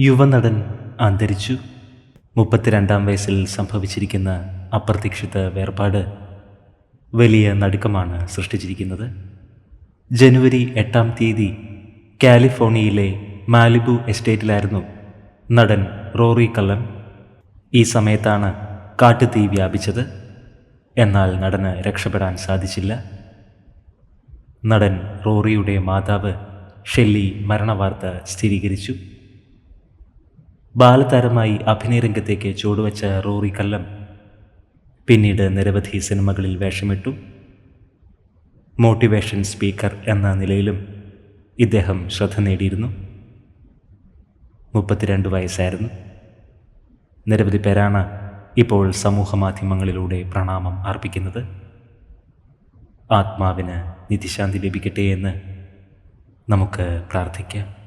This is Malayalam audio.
യുവനടൻ അന്തരിച്ചു. മുപ്പത്തിരണ്ടാം വയസ്സിൽ സംഭവിച്ചിരിക്കുന്ന അപ്രതീക്ഷിത വേർപാട് വലിയ നടുക്കമാണ് സൃഷ്ടിച്ചിരിക്കുന്നത്. ജനുവരി എട്ടാം തീയതി കാലിഫോർണിയയിലെ മാലിബു എസ്റ്റേറ്റിലായിരുന്നു നടൻ റോറി കള്ളൻ. ഈ സമയത്താണ് കാട്ടുതീ വ്യാപിച്ചത്. എന്നാൽ നടന് രക്ഷപ്പെടാൻ സാധിച്ചില്ല. നടൻ റോറിയുടെ മാതാവ് ഷെല്ലി മരണവാർത്ത സ്ഥിരീകരിച്ചു. ബാലതാരമായി അഭിനയരംഗത്തേക്ക് ചുവടുവച്ച റോറി കല്ലം പിന്നീട് നിരവധി സിനിമകളിൽ വേഷമിട്ടു. മോട്ടിവേഷൻ സ്പീക്കർ എന്ന നിലയിലും ഇദ്ദേഹം ശ്രദ്ധ നേടിയിരുന്നു. മുപ്പത്തിരണ്ട് വയസ്സായിരുന്നു. നിരവധി പേരാണ് ഇപ്പോൾ സമൂഹ മാധ്യമങ്ങളിലൂടെ പ്രണാമം അർപ്പിക്കുന്നത്. ആത്മാവിന് നിധിശാന്തി ലഭിക്കട്ടെ എന്ന് നമുക്ക് പ്രാർത്ഥിക്കാം.